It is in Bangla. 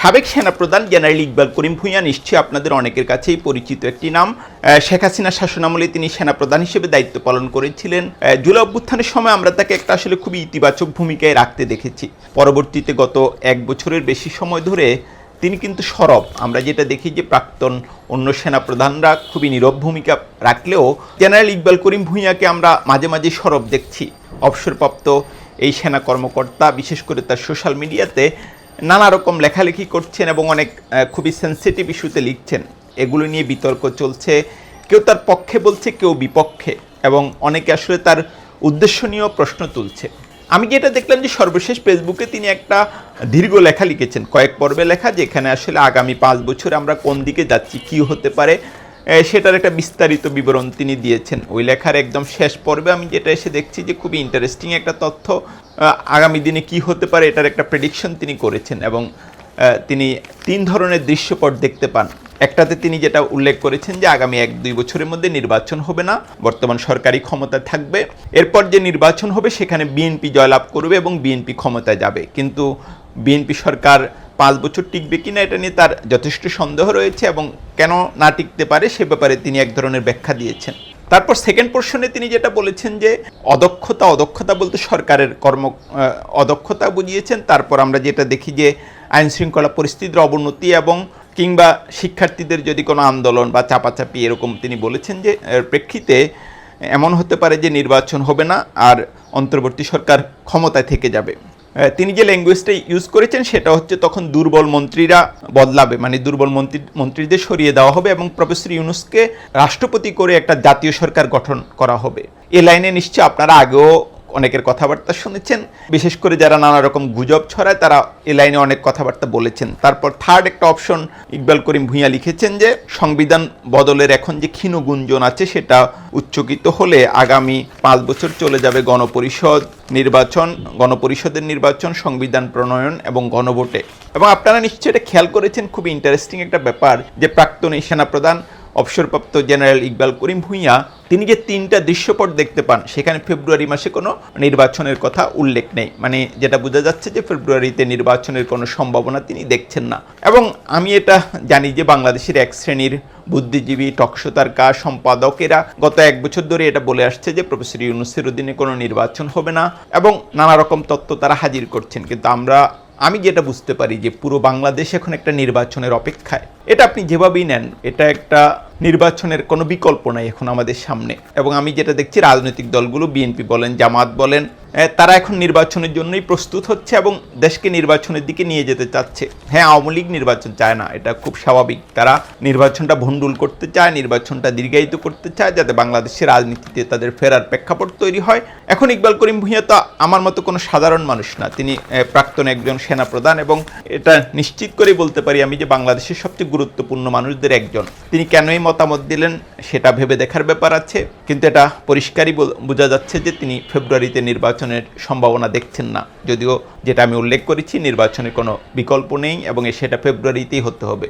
সাবেক সেনাপ্রধান জেনারেল ইকবাল করিম ভূঁইয়া নিশ্চয়ই আপনাদের অনেকের কাছেই পরিচিত একটি নাম। শেখ হাসিনা শাসনামলে তিনি সেনাপ্রধান হিসেবে দায়িত্ব পালন করেছিলেন। জুলাই অভ্যুত্থানের সময় আমরা তাকে একটা আসলে খুবই ইতিবাচক ভূমিকায় রাখতে দেখেছি। পরবর্তীতে গত এক বছরের বেশি সময় ধরে তিনি কিন্তু সরব। আমরা যেটা দেখি যে প্রাক্তন অন্য সেনাপ্রধানরা খুবই নীরব ভূমিকা রাখলেও জেনারেল ইকবাল করিম ভূঁইয়াকে আমরা মাঝে মাঝে সরব দেখছি। অবসরপ্রাপ্ত এই সেনা কর্মকর্তা, বিশেষ করে তার সোশ্যাল মিডিয়াতে নানা রকম লেখালেখি করছেন এবং অনেক খুবই সেন্সিটিভ ইস্যুতে লিখছেন। এগুলো নিয়ে বিতর্ক চলছে। কেউ তার পক্ষে বলছে, কেউ বিপক্ষে। এবং অনেকে আসলে তার উদ্দেশ্য নিয়েও প্রশ্ন তুলছে। আমি যেটা দেখলাম যে সর্বশেষ ফেসবুকে তিনি একটা দীর্ঘ লেখা লিখেছেন। কয়েক পর্বে লেখা, যেখানে আসলে আগামী পাঁচ বছর আমরা কোন দিকে যাচ্ছি, কি হতে পারে সেটার একটা বিস্তারিত বিবরণ তিনি দিয়েছেন। ওই লেখার একদম শেষ পর্বে আমি যেটা এসে দেখছি যে খুবই ইন্টারেস্টিং একটা তথ্য আগামী দিনে কি হতে পারে এটার একটা প্রেডিকশন তিনি করেছেন এবং তিনি তিন ধরনের দৃশ্যপট দেখতে পান। একটাতে তিনি যেটা উল্লেখ করেছেন যে আগামী এক দুই বছরের মধ্যে নির্বাচন হবে না, বর্তমান সরকারি ক্ষমতা থাকবে। এরপর যে নির্বাচন হবে সেখানে বিএনপি জয়লাভ করবে এবং বিএনপি ক্ষমতায় যাবে। কিন্তু বিএনপি সরকার পাঁচ বছর টিকবে কিনা এটা নিয়ে তার যথেষ্ট সন্দেহ রয়েছে এবং কেন না টিকতে পারে সে ব্যাপারে তিনি এক ধরনের ব্যাখ্যা দিয়েছেন। তারপর সেকেন্ড পোর্শনে তিনি যেটা বলেছেন যে, অদক্ষতা অদক্ষতা বলতে সরকারের কর্ম অদক্ষতা বুঝিয়েছেন। তারপর আমরা যেটা দেখি যে আইন শৃঙ্খলা পরিস্থিতির অবনতি এবং কিংবা শিক্ষার্থীদের যদি কোনো আন্দোলন বা চাপাচাপি এরকম তিনি বলেছেন যে, এর প্রেক্ষিতে এমন হতে পারে যে নির্বাচন হবে না আর অন্তর্বর্তী সরকার ক্ষমতায় থেকে যাবে। তিনি যে ল্যাঙ্গুয়েজটা ইউজ করেছেন, সেটা হচ্ছে তখন দুর্বল মন্ত্রীরা বদলাবে। মানে দুর্বল মন্ত্রী, মন্ত্রীদের সরিয়ে দেওয়া হবে এবং প্রফেসর ইউনুসকে রাষ্ট্রপতি করে একটা জাতীয় সরকার গঠন করা হবে। এ লাইনে নিশ্চয় আপনারা আগেও অনেকের কথাবার্তা শুনেছেন। বিশেষ করে যারা নানা রকম গুজব ছড়ায়, তারা এ লাইনে অনেক কথাবার্তা বলেছেন। তারপর থার্ড একটা অপশন ইকবাল করিম ভূঁইয়া লিখেছেন যে, সংবিধান বদলের এখন যে ক্ষীণ গুঞ্জন আছে, সেটা উচ্চকিত হলে আগামী পাঁচ বছর চলে যাবে গণপরিষদ নির্বাচন, গণপরিষদের নির্বাচন, সংবিধান প্রণয়ন এবং গণভোটে। এবং আপনারা নিশ্চয়ই এটা খেয়াল করেছেন খুব ইন্টারেস্টিং একটা ব্যাপার যে প্রাক্তন সেনাপ্রধান অবসরপ্রাপ্ত জেনারেল ইকবাল করিম ভূঁইয়া, তিনি যে তিনটা দৃশ্যপট দেখতে পান, সেখানে ফেব্রুয়ারি মাসে কোনো নির্বাচনের কথা উল্লেখ নেই। মানে যেটা বোঝা যাচ্ছে যে ফেব্রুয়ারিতে নির্বাচনের কোনো সম্ভাবনা তিনি দেখছেন না। এবং আমি এটা জানি যে বাংলাদেশের এক শ্রেণির বুদ্ধিজীবী টকশতারকা সম্পাদকেরা গত এক বছর ধরে এটা বলে আসছে যে প্রফেসর ইউনুসের অধীনে কোনো নির্বাচন হবে না এবং নানা রকম তত্ত্ব তারা হাজির করছেন। কিন্তু আমরা আমি যেটা বুঝতে পারি যে পুরো বাংলাদেশ এখন একটা নির্বাচনের অপেক্ষায়। এটা আপনি যেভাবেই নেন, এটা একটা নির্বাচনের কোনো বিকল্প নাই এখন আমাদের সামনে। এবং আমি যেটা দেখছি, রাজনৈতিক দলগুলো, বিএনপি বলেন, জামাত বলেন তারা এখন নির্বাচনের জন্যই প্রস্তুত হচ্ছে এবং দেশকে নির্বাচনের দিকে নিয়ে যেতে চাচ্ছে। হ্যাঁ আওয়ামী লীগ নির্বাচন চায় না, এটা খুব স্বাভাবিক। তারা নির্বাচনটা ভণ্ডুল করতে চায়, নির্বাচনটা দীর্ঘায়িত করতে চায় যাতে বাংলাদেশের রাজনীতিতে তাদের ফেরার প্রেক্ষাপট তৈরি হয়। এখন ইকবাল করিম ভূঁইয়া তো আমার মতো কোনো সাধারণ মানুষ না। তিনি প্রাক্তন একজন সেনাপ্রধান এবং এটা নিশ্চিত করে বলতে পারি আমি যে বাংলাদেশের সবচেয়ে গুরুত্বপূর্ণ মানুষদের একজন। তিনি কেনই মতামত দিলেন? সেটা ভেবে দেখার ব্যাপার আছে, কিন্তু এটা পরিষ্কারই বোঝা যাচ্ছে যে তিনি ফেব্রুয়ারিতে নির্বাচনের সম্ভাবনা দেখছেন না। যদিও যেটা আমি উল্লেখ করেছি, নির্বাচনের কোনো বিকল্প নেই এবং সেটা ফেব্রুয়ারিতেই হতে হবে।